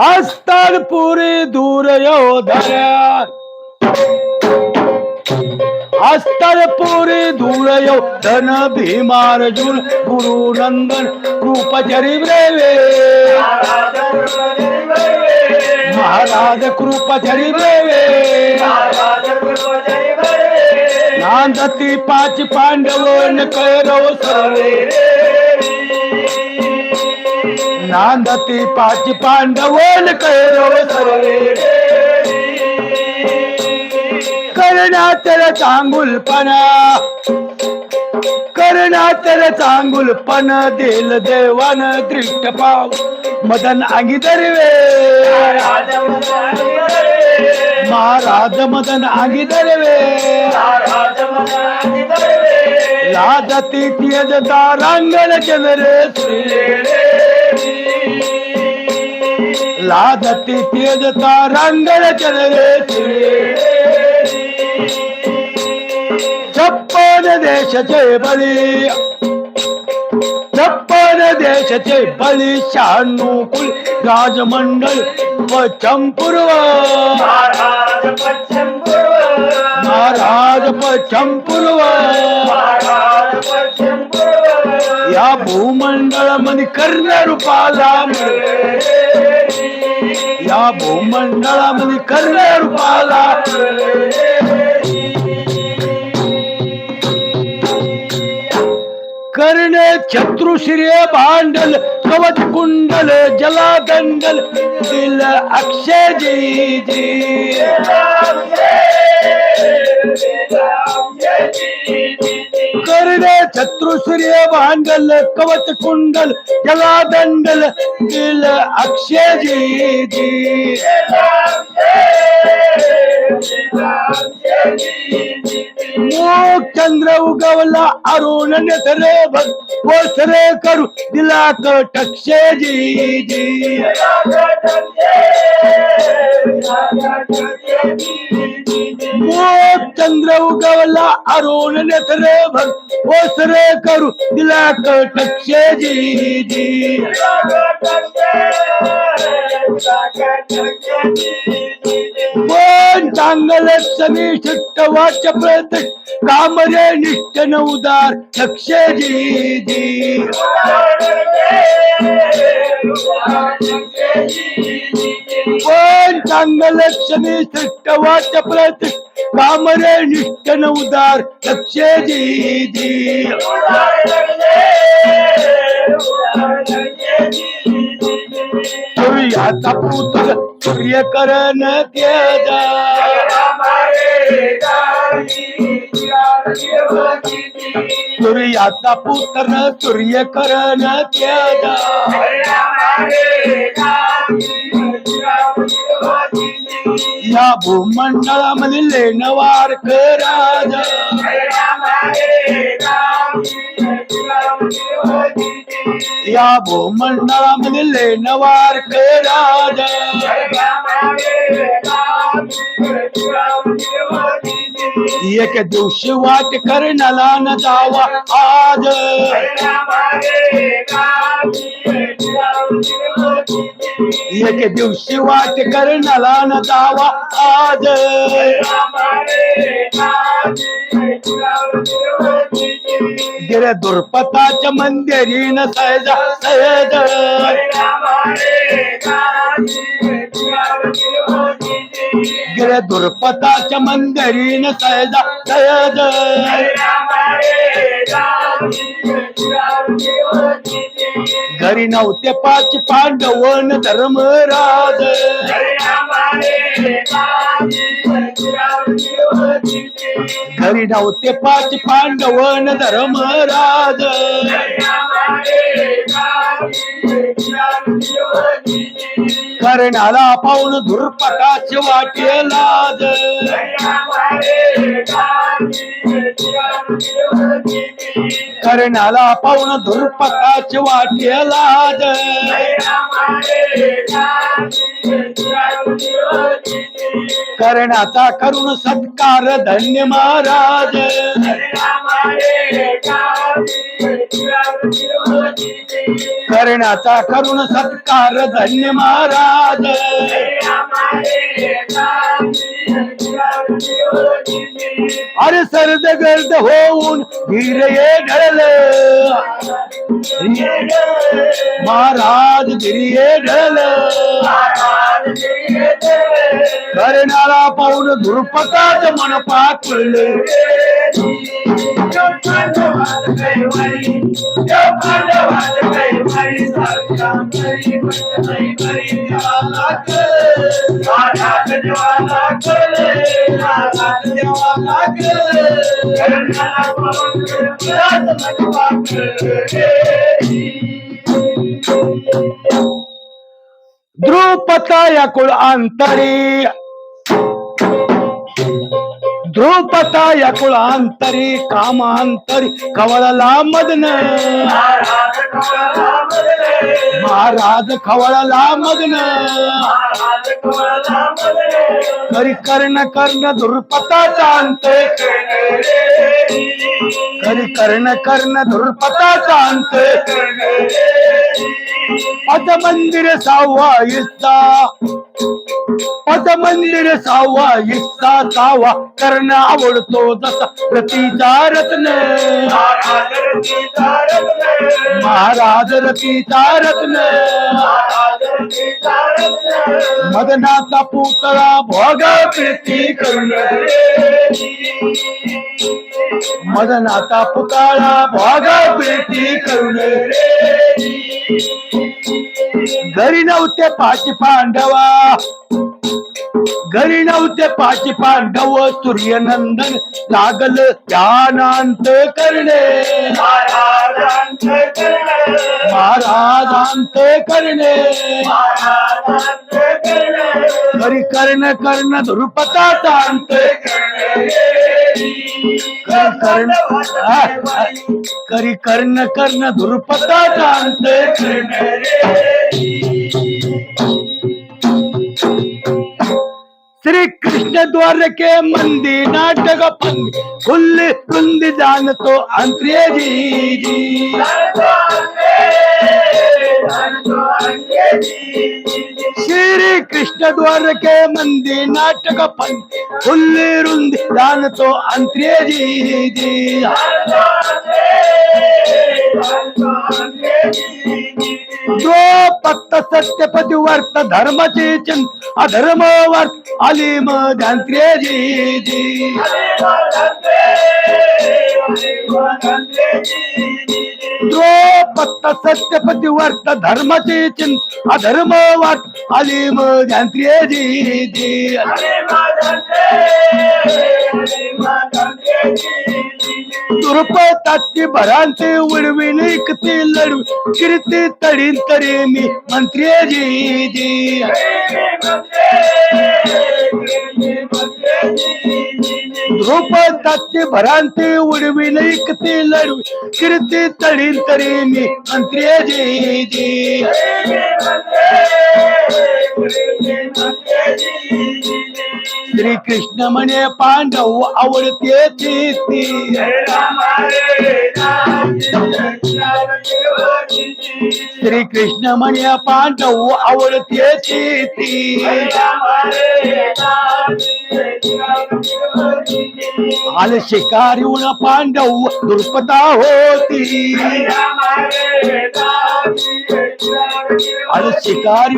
हस्ताड पुरी दूर यो धर्या पुरी दूर यो धन भीमार्जुन गुरु नंदन कृपचरी ब्रेवे। महाराज कृपचरी ब्रेवे। नांदती पाच पांडव न कैरव सर्वे नांदती पाच पांडव कैरव सर्वे करण्यात चांगुलपणा करण्यात चांगुलपण देल देवान दृष्ट पाव. मदन आंगी दरवे महाराज मदन आंगी दरवे लाजती तियज दारांगण चंद्रे लाजती तियज तारांगण चंद्रे छप्पन देशाचे बळी. छप्पन देशाचे बळी शहाण्णव कुल राजमंडळ पश्चिम पूर्व महाराज पश्चिम पूर्व या भूमंडळामध्ये कर्ण रूपाला. या भूमंडळामध्ये कर्ण रूपाला कर्ण शत्रुश्रिय भांडल कवच कुंडल जलादंडल दिल अक्षय जी जी. कर्ण शत्रुश्रिय भांडल कवच कुंडल जलादंडल दिल अक्षय जी जी मोग चंद्र उगवला अरुण नेत्रे भग वसरे करू? दिला कटक्षे जी जी मोग चंद्र उगवला अरुण नेत्रे भग वसरे करू? दिला कटक्षे जी जी कोणता मांगल समी शिट्ट वाच प्रत कामरे निष्ठ नवदार लक्ष जी जी. पण चांगल समी शिट्ट वाच प्रत कामरे निष्ठ नवदार लक्ष जी जी. सूर्याचा पुत्र सूर्यकरण त्यजा सूर्याचा पुत्र सूर्यकरण त्यजा या भूमंडळामधील लेणवार राजा या भूमंडळामधील लेणवार राजा एक दिवशी वाट करणाला न जावा आज. एक दिवशी वाट करणाला न जावा आज. गिर दुर्पताच्या मंदिरी न सहजा सहज. गिर दुर्पताच्या मंदिरी न सहजा सहज. घरी नव्हते पाच पांडवन धर्मराज. घरी नव्हते पाच पांडवन धर्मराज. कर्णाला पाहून धुरपटाचे वाटे लाज Thank you. करण्याला पाहून धुरपकाची वाटे लाज. करण्याचा करुण सत्कार धन्य महाराज. करण्याचा करुण सत्कार धन्य महाराज. अरे सर्द गर्द होऊन धीर ये ढळल महाराज गिरिये करणारा पाऊल धुरपताच मन पाकळलं ध्रुपता या कुळ अंतरी। ध्रुपता या कुळ अंतरी कामांतरी कवळला मदन। महाराज खवळला मग्न करी कर्ण कर्ण धुरपता अंत करी कर्ण कर्ण धुरपता अंत पद मंदिर सहावा हिस्सा पद मंदिर सहावा हिस्सा सावा कर्ण आवडतो जसा रतीचा रत्न. महाराज रतीचा रत्न. मदनाचा पुतळा भोग प्रीती करून मदनाचा पुतळा भोग प्रीती करून घरी नव्हते पाच पांडवा. घरी नव्हते पाची पांडव सूर्यनंदन लागल ध्यानांत करणे. महाराजांत करणे. करी कर्ण कर्ण ध्रुपताचा अंत कर्ण. करी कर्ण कर्ण ध्रुपताचा अंत श्री कृष्ण द्वार के मंदिर नाटक पंद खुल्ले कुंद जान तो अंतरे जी जी। श्री कृष्ण द्वार के मंदिर नाटक रुंद जान तो अंतरे जी। जी जो पत्त सत्यपती वर्त धर्माचे चिंत अधर्म वर्त, अलीम ध्यांत्रे जी। जी जो पत्त सत्यपती वर्त ధర్మచే చింత అధర్మో अलीम ध्यांत्रे जी जी तात्ती भरांती उडवीन किती लढवी कीर्ती तडीन तरी मी मंत्री जी जी। द्रुपदाची भरांती उडवीन किती लढवी कीर्ती तडीन तरी मी मंत्री जी जी। श्री कृष्ण म्हणे पांडव आवडते ती श्री कृष्ण म्हणे पांडव आवडते ती आल उन पांडव दुर्पदा होती. आल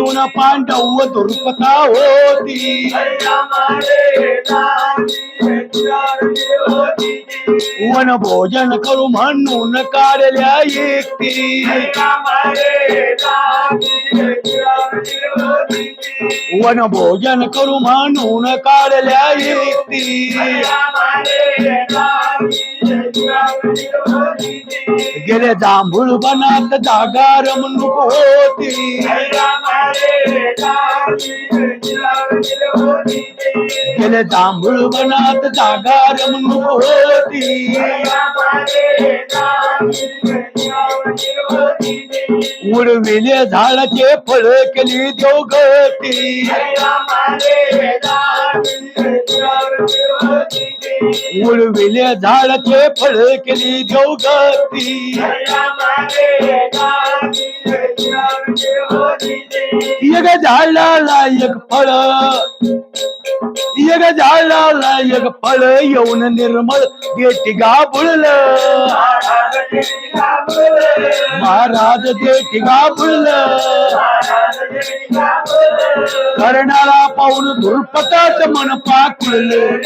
उन पांडव दुर्पदा होती. वन भोजन करू म्हणून काढल्या एकटी. वन भोजन करू म्हणून काढल्या एकटी गेले जांभूळ बनात जागा रमणूक होती. गेले जांभूळ बनात जागा रमणूक होती. उडविले झाडाचे फळ केली दोघती. उडविले झाडाचे फळ केली एक झाडाला एक फळ. एक झाडाला एक फळ येऊन निर्मळ देठी गाबुळल महाराज देठी गाबुळल करणारा पाहून धुरपताच मन पाकुळलं.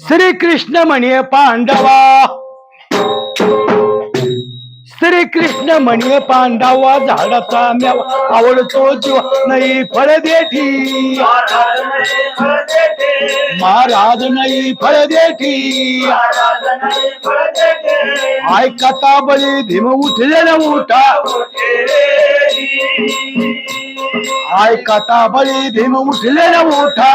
श्री कृष्ण म्हणे पांडवा। श्री कृष्ण म्हणे पांडवा झाडाचा म्यावा आवडतो जीव नाही फळ देठी. महाराज नाही फळ देठी. ऐकता बळी भीम उठले ना उठा. ऐकता बळी भीम उठले ना उठा.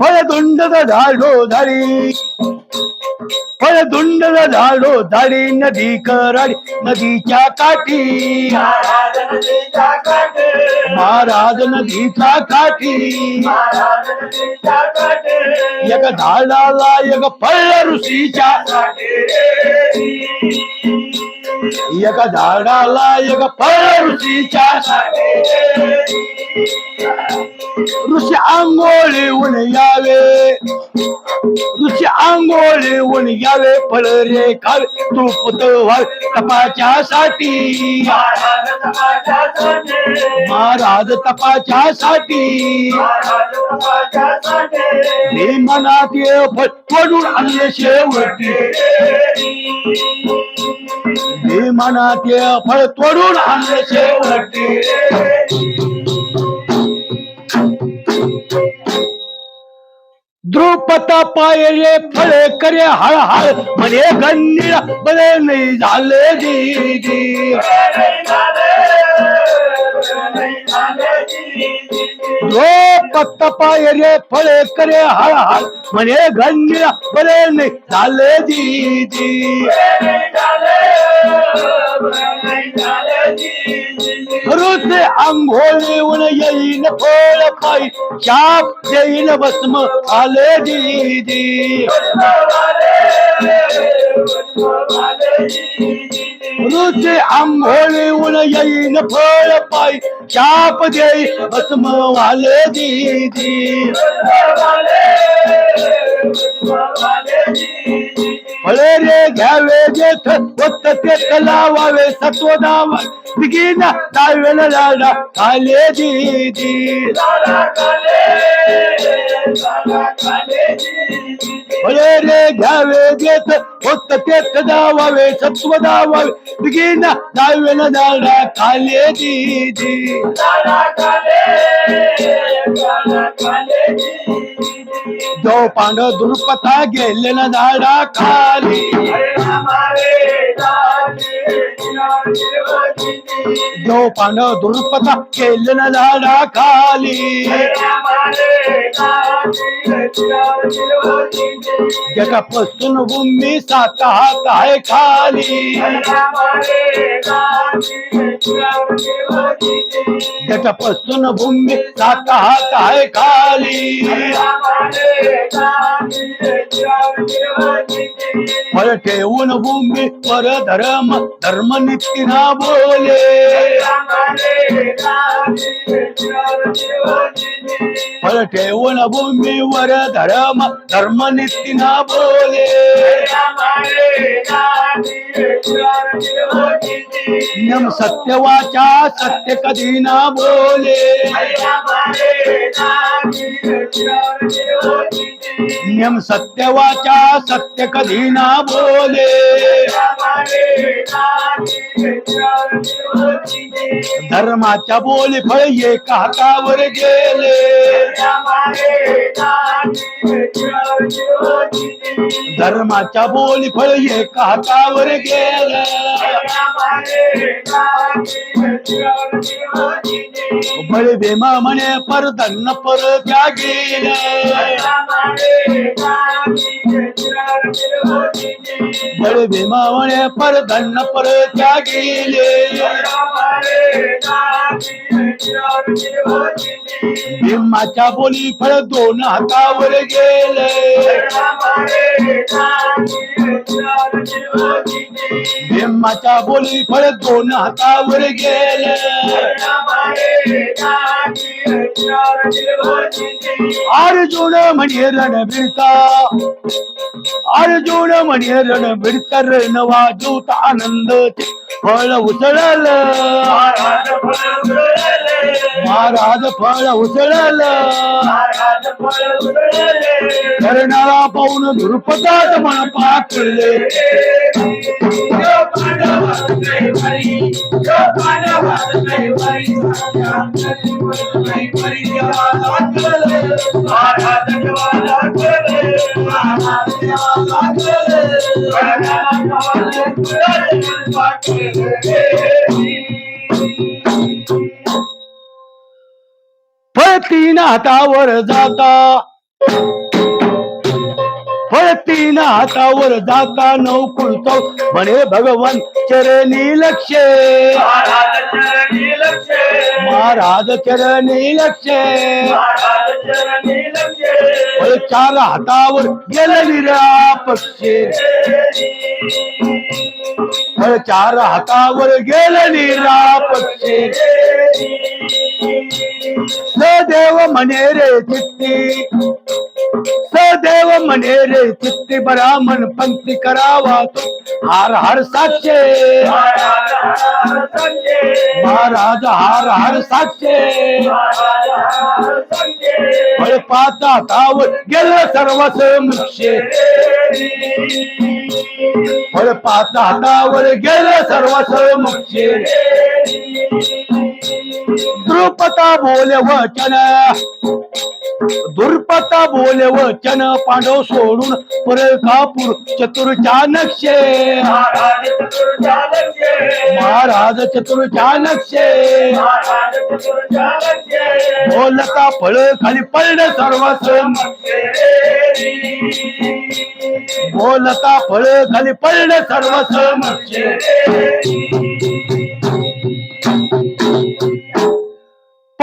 फळ धुंड झाडो झाडी फळ धुंड झाडो झाडी नदी कराडी नदीच्या काठी महाराज नदीच्या काठी एक झाडाला एक फळ ऋषीच्या एका झाडाला एक फळ ऋषीच्या ऋषी आंघोळी ऊन यावे. ऋषी आंघोळी ऊन यावे फळ रे खावे. तू पुतळ तपाच्या साठी महाराज तपाच्या साठी हे मनात ये आणले शेवटी. हे मनात फळ तोडून आणले शेवटी. द्रुपदा पायले फळे करे हळहळ म्हणे गंडीला बरे नाही झाले दीदी. द्रुपद पायले फळे करे हळहळ म्हणे गंडीला बरे नाही झाले दीदी. रोज आंघोळ ऊन येईन फळ पायी शाप देईन भस्म आले दीदी. रोज आंघोळी येईन फळ पायी शाप देई भस्म आले दीदी. फळे रे घ्यावे जेथ होत ते लावावे सत्व दावा बिगिना दावेला लाडा आले दीदी फळे रे घ्यावे जेथ होत ते दावावे सत्व दावावे. बिगिना दावेला लाडा खाले दीदी जो पांडव दुर्पथा गेले ना झाडा खाली जो पांडव दुर्पथा गेले ना झाडा खाली जगापासून भूमी सात हात आहे खाली। जगापासून भूमी सात हात आहे खाली। फळ ठेवून भूमी पर धर्म धर्म नितीना बोले। फळ ठेवून भूमीवर धर्म धर्म नितीना बोले। नियम सत्यवाचा सत्य कधी ना बोले. नियम सत्यवाचा सत्य कधी ना बोले. धर्माच्या बोली फळ एका हातावर गेले. धर्माच्या बोली फळ एका हातावर गेले. बळी भीमा म्हणे परदन्न पर त्या गेले बळी भीमा म्हणे परधन पर त्या गेले भीमाच्या बोली फळ दोन हातावर गेले. भीमाच्या बोली फळ दोन हातावर गेले. अर्जुन म्हणे रण भिडता अर्जुन म्हणे रण भिडकर नवा दूत आनंद फळ उचळल महाराज फळ उचळल करणारा पाहून धुरपतात मन पाकले फळ तीन हातावर जाता। तीन हातावर जाता नौकुलतो म्हणे भगवान चरणी लक्ष महाराज चरणी लक्ष चार हातावर गेलेली रा पक्षी फळ चार हातावर गेलेली रा पक्षी सदेव म्हणे रे चित्ती सदैव म्हणे रे चित्ती ब्राह्मण पंक्ती करावा तो. हार हर साक्षे. महाराज हार हर साक्षे. फळ पाच हातावर गेलं सर्वस मुक्षे. फळ पाच हातावर गेलं सर्वस मुक्षे. द्रुपदा बोल वचन. दुर्पता बोले वचन पांडव सोडून परकापूर चतुर चाणक्षे महाराज चतुर चाणक्षे बोलता फळ खाली पडलं सर्वच बोलता फळ खाली पडलं सर्वच मक्षे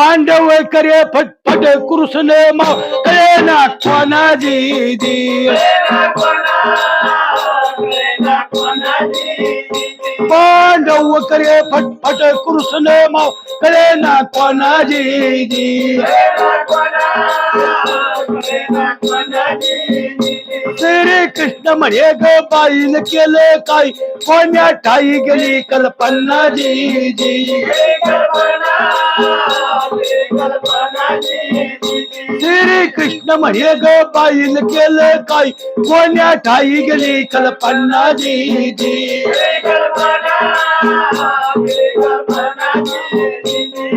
पांडव करे फटफट कृष्ण माव कळे ना कोणा दीदी. पांडव करे फटफट कृष्ण माव कळे ना कोणा दीदी. श्री कृष्ण म्हणे ग बाईन केलं काय कोण्या ठाई गेली कल्पना दीदी श्री कृष्ण म्हणे ग बाईन केलं काय कोण्या ठाई गेली कल्पना दीदी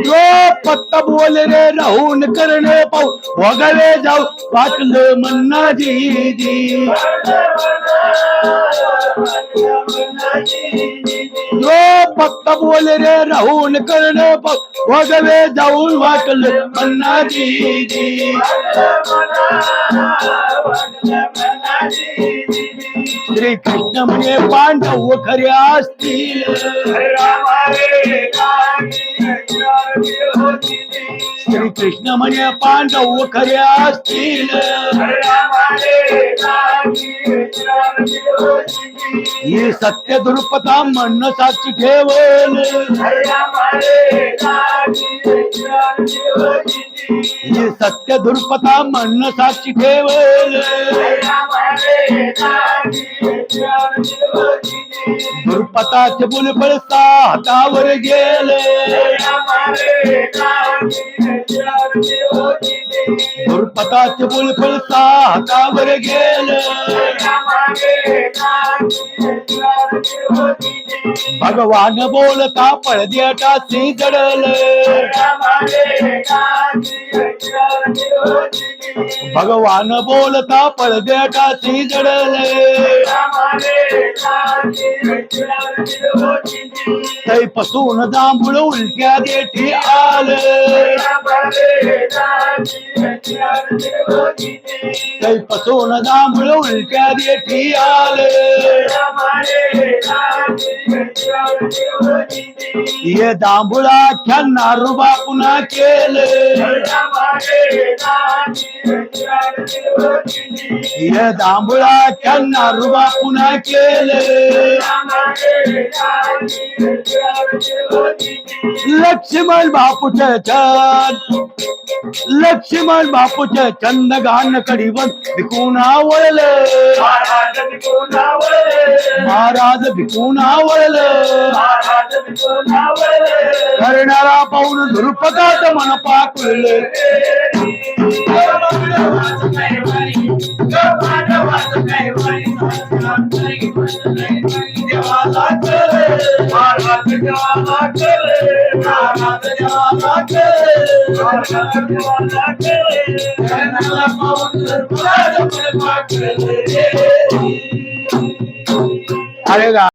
जो पत्ता बोल रे राहून करणे पाहू वगळे जाऊ वाटलं मन्ना जी, जो। पत्ता बोल रे राहून करणे पाहू जाऊन वाटल मन्नाजी श्री कृष्ण म्हणे पांडव खरे असतील. श्री कृष्ण म्हणे पांडव खरे असतील. ही सत्य दुर्पता म्हणणं साक्षी ठेवल ही सत्य दुर्पता म्हणणं साक्षी ठेवल. दुर्पताचे बुलबुल हातावर गेले. दुर्पताचे बुलबुल हातावर गेले. भगवान बोलता पडद्याटाची जडल. भगवान बोलता पडद्याटाची जडले. तै पसून जांभूळ उलट्या देठी आले. तै पसून जांभूळ उलट्या देठी आले. ये जांभूळा ख्यांना रुबा पुन्हा केले. ये दांभुळाच्या नारुबा पुन्हा केलं लक्ष्मण बापूच्या छान लक्ष्मण बापूच्या छंद गाण कडीवन विकून आवळलं महाराज विकून आवळलं करणारा पाहून धुरपदात मन पाकुलं अरे అరేగా